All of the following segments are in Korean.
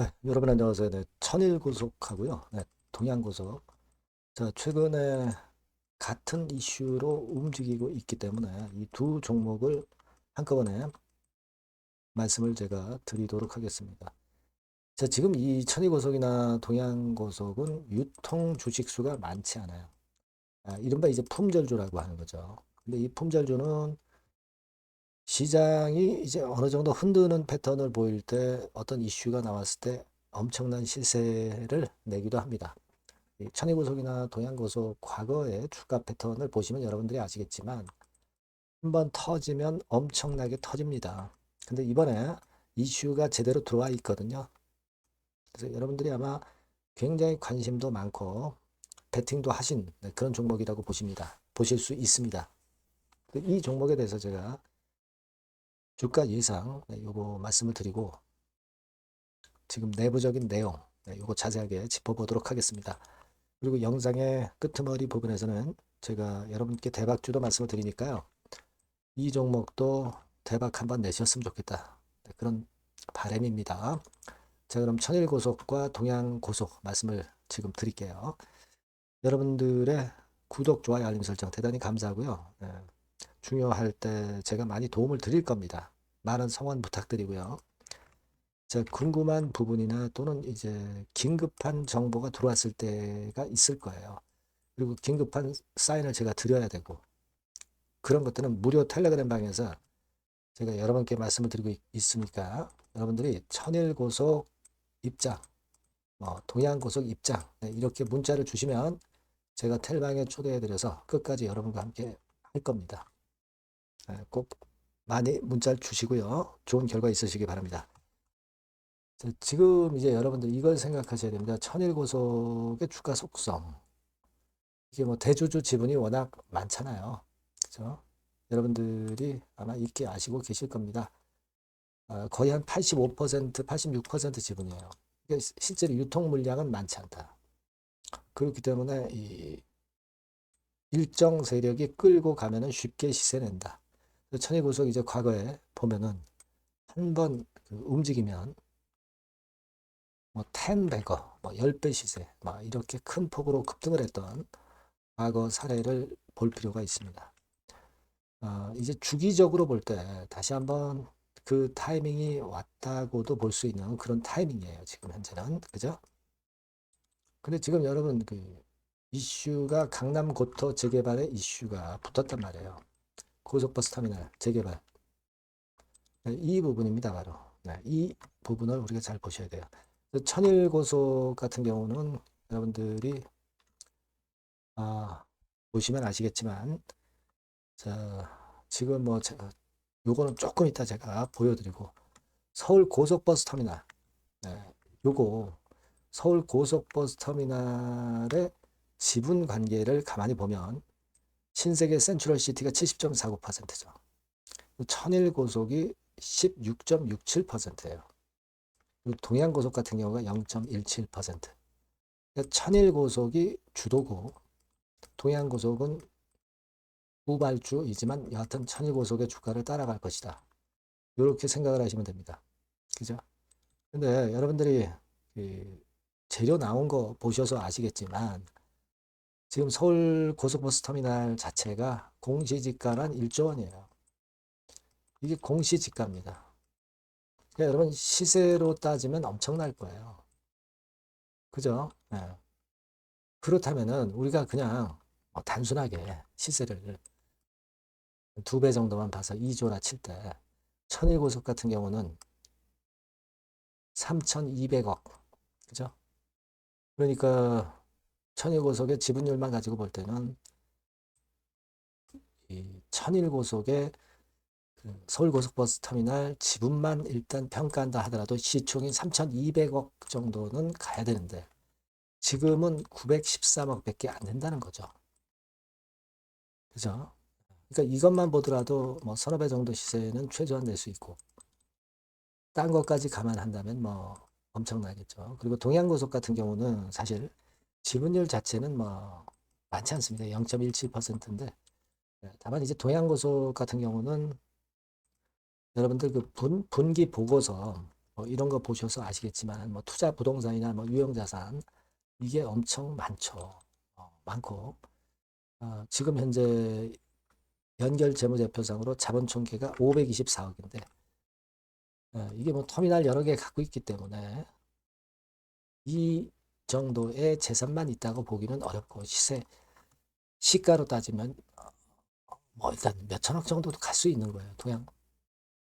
네, 여러분 안녕하세요. 네, 천일고속하고요. 네, 동양고속. 자, 최근에 같은 이슈로 움직이고 있기 때문에 이 두 종목을 한꺼번에 말씀을 제가 드리도록 하겠습니다. 자, 지금 이 천일고속이나 동양고속은 유통 주식수가 많지 않아요. 아, 이른바 이제 품절주라고 하는 거죠. 근데 이 품절주는 시장이 이제 어느 정도 흔드는 패턴을 보일 때 어떤 이슈가 나왔을 때 엄청난 시세를 내기도 합니다. 이 천혜고속이나 동양고속 과거의 주가 패턴을 보시면 여러분들이 아시겠지만 한번 터지면 엄청나게 터집니다. 근데 이번에 이슈가 제대로 들어와 있거든요. 그래서 여러분들이 아마 굉장히 관심도 많고 베팅도 하신 네, 그런 종목이라고 보십니다. 보실 수 있습니다. 이 종목에 대해서 제가 주가 예상 네, 요거 말씀을 드리고 지금 내부적인 내용 네, 요거 자세하게 짚어보도록 하겠습니다. 그리고 영상의 끄트머리 부분에서는 제가 여러분께 대박주도 말씀을 드리니까요. 이 종목도 대박 한번 내셨으면 좋겠다. 네, 그런 바람입니다. 자 그럼 천일고속과 동양고속 말씀을 지금 드릴게요. 여러분들의 구독, 좋아요, 알림 설정 대단히 감사하고요. 네, 중요할 때 제가 많이 도움을 드릴 겁니다. 많은 성원 부탁드리고요. 자, 궁금한 부분이나 또는 이제 긴급한 정보가 들어왔을 때가 있을 거예요. 그리고 긴급한 사인을 제가 드려야 되고 그런 것들은 무료 텔레그램 방에서 제가 여러분께 말씀을 드리고 있- 있으니까 여러분들이 천일고속 입장, 뭐 동양고속 입장 네, 이렇게 문자를 주시면 제가 텔방에 초대해드려서 끝까지 여러분과 함께 할 겁니다. 네, 꼭 많이 문자를 주시고요. 좋은 결과 있으시기 바랍니다. 자, 지금 이제 여러분들 이걸 생각하셔야 됩니다. 천일고속의 주가 속성. 이게 뭐 대주주 지분이 워낙 많잖아요. 그죠? 여러분들이 아마 익히 아시고 계실 겁니다. 아, 거의 한 85%, 86% 지분이에요. 실제로 유통 물량은 많지 않다. 그렇기 때문에 이 일정 세력이 끌고 가면은 쉽게 시세 낸다. 천일고속 이제 과거에 보면은 한번그 움직이면 뭐 10배거, 뭐 10배 시세, 막 이렇게 큰 폭으로 급등을 했던 과거 사례를 볼 필요가 있습니다. 아, 이제 주기적으로 볼 때 다시 한번 그 타이밍이 왔다고도 볼 수 있는 그런 타이밍이에요. 지금 현재는. 그죠? 근데 지금 여러분 그 이슈가 강남 고터 재개발의 이슈가 붙었단 말이에요. 고속버스 터미널 재개발. 네, 이 부분입니다, 바로. 네, 이 부분을 우리가 잘 보셔야 돼요. 천일고속 같은 경우는 여러분들이 아, 보시면 아시겠지만 자, 지금 뭐 제가 요거는 조금 이따 제가 보여드리고 서울 고속버스 터미널 네, 요거 서울 고속버스 터미널의 지분 관계를 가만히 보면 신세계 센트럴시티가 70.49%죠. 천일 고속이 16.67%예요. 그리고 동양 고속 같은 경우가 0.17%. 그러니까 천일 고속이 주도고 동양 고속은 후발주이지만 여하튼 천일 고속의 주가를 따라갈 것이다. 이렇게 생각을 하시면 됩니다. 그죠? 근데 여러분들이 그 재료 나온 거 보셔서 아시겠지만 지금 서울 고속버스 터미널 자체가 공시지가란 1조 원이에요. 이게 공시지가입니다. 그러니까 여러분 시세로 따지면 엄청날 거예요. 그죠? 예. 그렇다면은 우리가 그냥 뭐 단순하게 시세를 두 배 정도만 봐서 2조라 칠 때 천일고속 같은 경우는 3,200억 그죠? 그러니까 천일고속의 지분율만 가지고 볼 때는 이 천일고속의 그 서울고속버스 터미널 지분만 일단 평가한다 하더라도 시총이 3,200억 정도는 가야 되는데 지금은 913억 밖에 안 된다는 거죠. 그죠? 그러니까 이것만 보더라도 뭐 서너 배 정도 시세는 최소한 낼 수 있고 딴 것까지 감안한다면 뭐 엄청나겠죠. 그리고 동양고속 같은 경우는 사실 지분율 자체는 뭐 많지 않습니다. 0.17%인데 다만 이제 동양고속 같은 경우는 여러분들 그 분, 분기 보고서 뭐 이런 거 보셔서 아시겠지만 뭐 투자 부동산이나 뭐 유형자산 이게 엄청 많죠. 어, 많고 어, 지금 현재 연결 재무제표상으로 자본 총계가 524억인데 어, 이게 뭐 터미널 여러 개 갖고 있기 때문에 이 정도의 재산만 있다고 보기는 어렵고 시세 시가로 따지면 어, 뭐 일단 몇 천억 정도도 갈 수 있는 거예요. 동양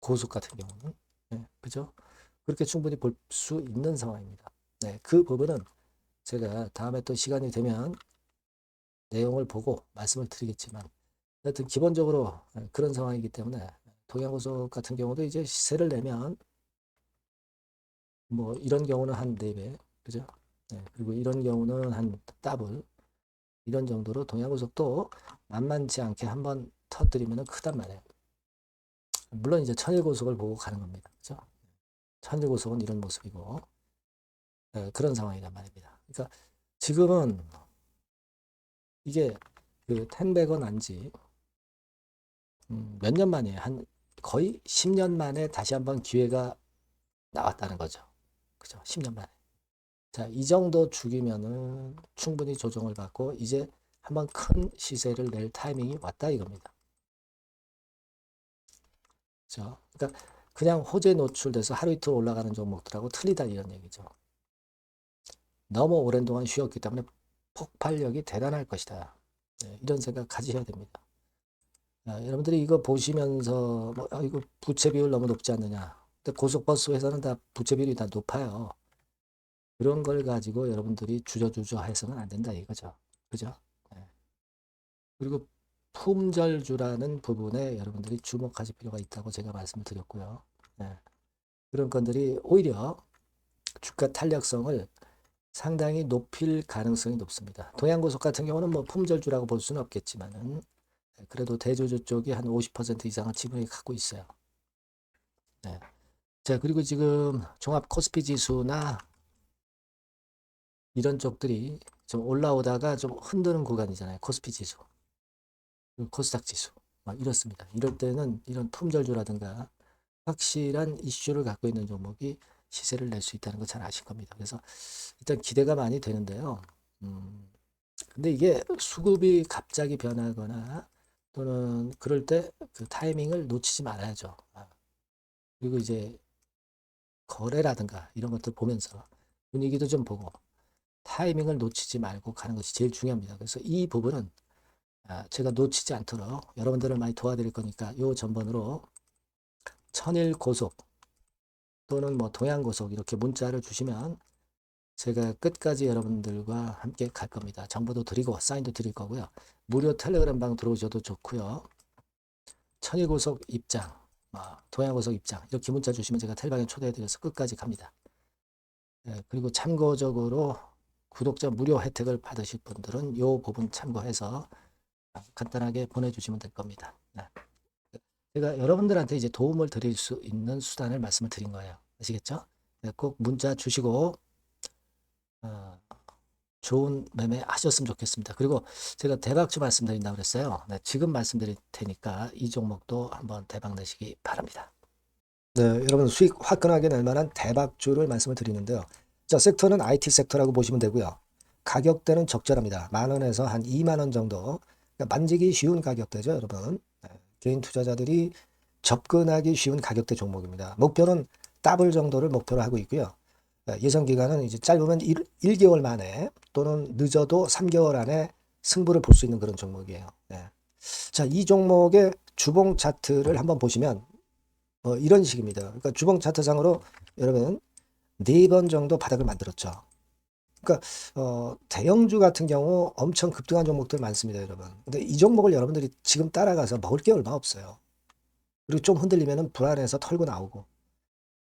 고속 같은 경우는 네, 그죠? 그렇게 충분히 볼 수 있는 상황입니다. 네, 그 부분은 제가 다음에 또 시간이 되면 내용을 보고 말씀을 드리겠지만 하여튼 기본적으로 네, 그런 상황이기 때문에 동양고속 같은 경우도 이제 시세를 내면 뭐 이런 경우는 한 4배 그죠? 네, 그리고 이런 경우는 한 더블 이런 정도로 동양고속도 만만치 않게 한번 터뜨리면 크단 말이에요. 물론 이제 천일고속을 보고 가는 겁니다. 그죠? 천일고속은 이런 모습이고 네, 그런 상황이란 말입니다. 그러니까 지금은 이게 그 텐백은 안지 음, 몇년 만에 한 거의 10년 만에 다시 한번 기회가 나왔다는 거죠. 그죠? 10년 만에. 자, 이 정도 죽이면은 충분히 조정을 받고 이제 한번 큰 시세를 낼 타이밍이 왔다 이겁니다. 그죠? 그러니까 그냥 호재 노출돼서 하루 이틀 올라가는 종목들하고 틀리다 이런 얘기죠. 너무 오랜 동안 쉬었기 때문에 폭발력이 대단할 것이다. 네, 이런 생각 가지셔야 됩니다. 아, 여러분들이 이거 보시면서 뭐, 아, 이거 부채 비율 너무 높지 않느냐. 근데 고속버스 회사는 다 부채 비율이 다 높아요. 그런 걸 가지고 여러분들이 주저주저 해서는 안 된다 이거죠. 그죠? 네. 그리고 품절주라는 부분에 여러분들이 주목하실 필요가 있다고 제가 말씀을 드렸고요. 네. 그런 건들이 오히려 주가 탄력성을 상당히 높일 가능성이 높습니다. 동양고속 같은 경우는 뭐 품절주라고 볼 수는 없겠지만은 그래도 대주주 쪽이 한 50% 이상은 지분이 갖고 있어요. 네. 자, 그리고 지금 종합 코스피 지수나 이런 쪽들이 좀 올라오다가 좀 흔드는 구간이잖아요. 코스피 지수. 코스닥 지수. 막 이렇습니다. 이럴 때는 이런 품절주라든가 확실한 이슈를 갖고 있는 종목이 시세를 낼 수 있다는 거 잘 아실 겁니다. 그래서 일단 기대가 많이 되는데요. 음, 근데 이게 수급이 갑자기 변하거나 또는 그럴 때 그 타이밍을 놓치지 말아야죠. 아, 그리고 이제 거래라든가 이런 것들 보면서 분위기도 좀 보고 타이밍을 놓치지 말고 가는 것이 제일 중요합니다. 그래서 이 부분은 아, 제가 놓치지 않도록 여러분들을 많이 도와드릴 거니까 요 전번으로 천일 고속 또는 뭐 동양 고속 이렇게 문자를 주시면 제가 끝까지 여러분들과 함께 갈 겁니다. 정보도 드리고 사인도 드릴 거고요. 무료 텔레그램 방 들어오셔도 좋고요. 천일 고속 입장, 뭐 동양 고속 입장 이렇게 문자 주시면 제가 텔방에 초대해 드려서 끝까지 갑니다. 예, 그리고 참고적으로 구독자 무료 혜택을 받으실 분들은 이 부분 참고해서 간단하게 보내주시면 될 겁니다. 네. 제가 여러분들한테 이제 도움을 드릴 수 있는 수단을 말씀을 드린 거예요. 아시겠죠? 네, 꼭 문자 주시고 어, 좋은 매매 하셨으면 좋겠습니다. 그리고 제가 대박주 말씀드린다고 그랬어요. 네, 지금 말씀드릴 테니까 이 종목도 한번 대박 내시기 바랍니다. 네, 여러분 수익 화끈하게 낼 만한 대박주를 말씀을 드리는데요. 자, 섹터는 IT 섹터라고 보시면 되고요. 가격대는 적절합니다. 만 원에서 한 2만 원 정도. 그러니까 만지기 쉬운 가격대죠, 여러분. 네, 개인 투자자들이 접근하기 쉬운 가격대 종목입니다. 목표는 더블 정도를 목표로 하고 있고요. 네, 예상 기간은 이제 짧으면 1, 1개월 만에 또는 늦어도 3개월 안에 승부를 볼 수 있는 그런 종목이에요. 네. 자, 이 종목의 주봉 차트를 한번 보시면 어, 이런 식입니다. 그러니까 주봉 차트상으로 여러분 네 번 정도 바닥을 만들었죠. 그러니까 어, 대형주 같은 경우 엄청 급등한 종목들 많습니다, 여러분. 근데 이 종목을 여러분들이 지금 따라가서 먹을 게 얼마 없어요. 그리고 좀 흔들리면은 불안해서 털고 나오고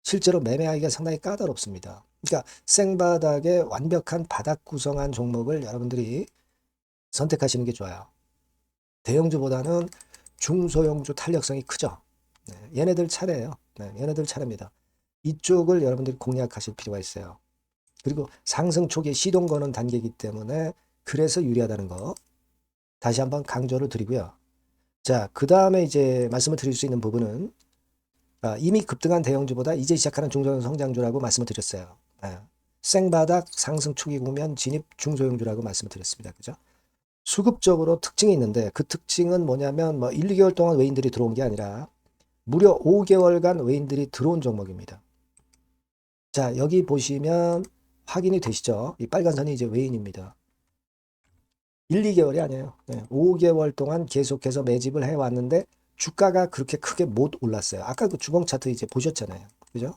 실제로 매매하기가 상당히 까다롭습니다. 그러니까 생바닥에 완벽한 바닥 구성한 종목을 여러분들이 선택하시는 게 좋아요. 대형주보다는 중소형주 탄력성이 크죠. 네, 얘네들 차례예요. 네, 얘네들 차례입니다. 이쪽을 여러분들이 공략하실 필요가 있어요. 그리고 상승 초기에 시동 거는 단계이기 때문에 그래서 유리하다는 거 다시 한번 강조를 드리고요. 자, 그 다음에 이제 말씀을 드릴 수 있는 부분은 아, 이미 급등한 대형주보다 이제 시작하는 중소형 성장주라고 말씀을 드렸어요. 아, 생바닥 상승 초기 국면 진입 중소형주라고 말씀을 드렸습니다. 그죠? 수급적으로 특징이 있는데 그 특징은 뭐냐면 뭐 1, 2개월 동안 외인들이 들어온 게 아니라 무려 5개월간 외인들이 들어온 종목입니다. 자, 여기 보시면 확인이 되시죠? 이 빨간 선이 이제 외인입니다. 1, 2개월이 아니에요. 네, 5개월 동안 계속해서 매집을 해왔는데 주가가 그렇게 크게 못 올랐어요. 아까 그 주봉 차트 이제 보셨잖아요. 그죠?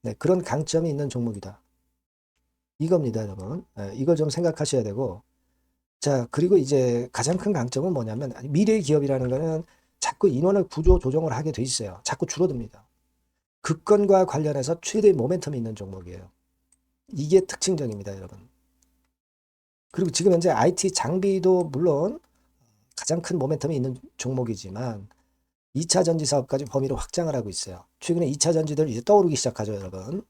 네, 그런 강점이 있는 종목이다. 이겁니다, 여러분. 네, 이걸 좀 생각하셔야 되고. 자, 그리고 이제 가장 큰 강점은 뭐냐면 미래 기업이라는 거는 자꾸 인원을 구조 조정을 하게 돼 있어요. 자꾸 줄어듭니다. 급건과 관련해서 최대 모멘텀이 있는 종목이에요. 이게 특징적입니다, 여러분. 그리고 지금 현재 IT 장비도 물론 가장 큰 모멘텀이 있는 종목이지만 2차 전지 사업까지 범위를 확장을 하고 있어요. 최근에 2차 전지들 이제 떠오르기 시작하죠, 여러분.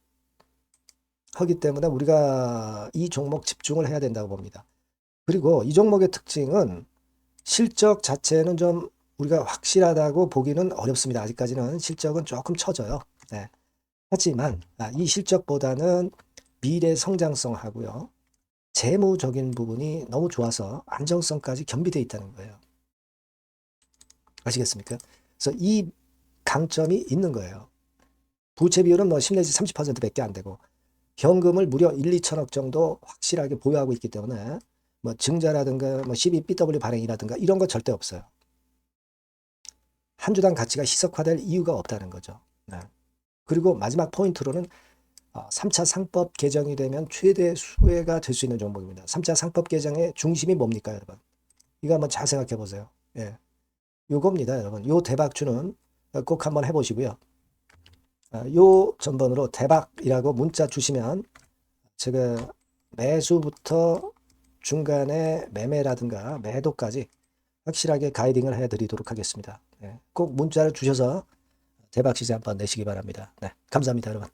하기 때문에 우리가 이 종목 집중을 해야 된다고 봅니다. 그리고 이 종목의 특징은 실적 자체는 좀 우리가 확실하다고 보기는 어렵습니다. 아직까지는 실적은 조금 처져요. 네. 하지만 아, 이 실적보다는 미래 성장성하고요. 재무적인 부분이 너무 좋아서 안정성까지 겸비되어 있다는 거예요. 아시겠습니까? 그래서 이 강점이 있는 거예요. 부채 비율은 뭐10 내지 30%밖에 안 되고 현금을 무려 1, 2천억 정도 확실하게 보유하고 있기 때문에 뭐 증자라든가 뭐 12BW 발행이라든가 이런 거 절대 없어요. 한 주당 가치가 희석화될 이유가 없다는 거죠. 네. 그리고 마지막 포인트로는 3차 상법 개정이 되면 최대 수혜가 될 수 있는 종목입니다. 3차 상법 개정의 중심이 뭡니까, 여러분? 이거 한번 잘 생각해 보세요. 예. 요겁니다, 여러분. 요 대박주는 꼭 한번 해 보시고요. 아, 요 전번으로 대박이라고 문자 주시면 제가 매수부터 중간에 매매라든가 매도까지 확실하게 가이딩을 해 드리도록 하겠습니다. 네, 꼭 문자를 주셔서 대박 시세 한번 내시기 바랍니다. 네, 감사합니다, 여러분.